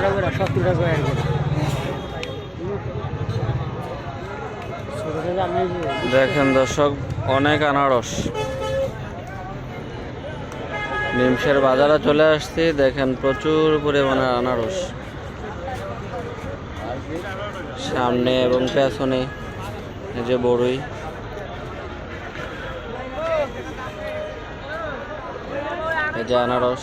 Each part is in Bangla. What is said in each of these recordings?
সত্তর টাকা আর কি ছোটোটা আমি দেখেন দর্শক, অনেক আনারস। নিমসের বাজারে চলে আসছি, দেখেন প্রচুর পরিমাণে আনারস। সামনে এবং পেছনে, এই যে বড়ই। এই যে আনারস।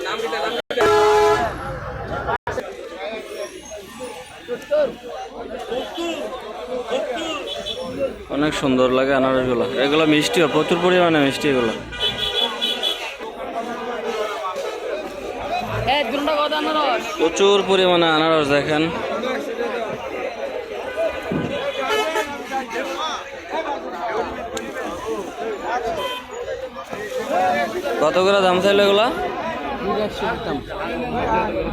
নাম অনেক সুন্দর লাগে আনারসগুলো। এগুলো মিষ্টিও প্রচুর পরিমাণে মিষ্টি এগুলো। প্রচুর পরিমাণে আনারস দেখেন। কত করে দাম চাইলো এগুলা?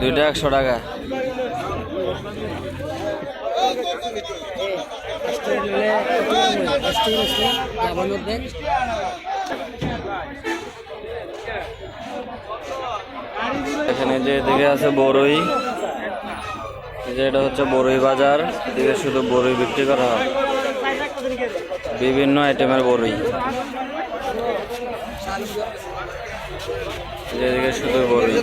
দুইটা একশো টাকা। এখানে যে এদিকে আছে বড়ই যে এটা হচ্ছে বড়ই বাজার এদিকে শুধু বড়ই বিক্রি করা হয়। বিভিন্ন আইটেমের বড়ই এই যে এদিকে শুধু বড়ই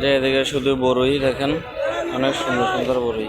যে এদিকে শুধু বড়ই দেখেন অনেক সুন্দর সুন্দর বড়ই।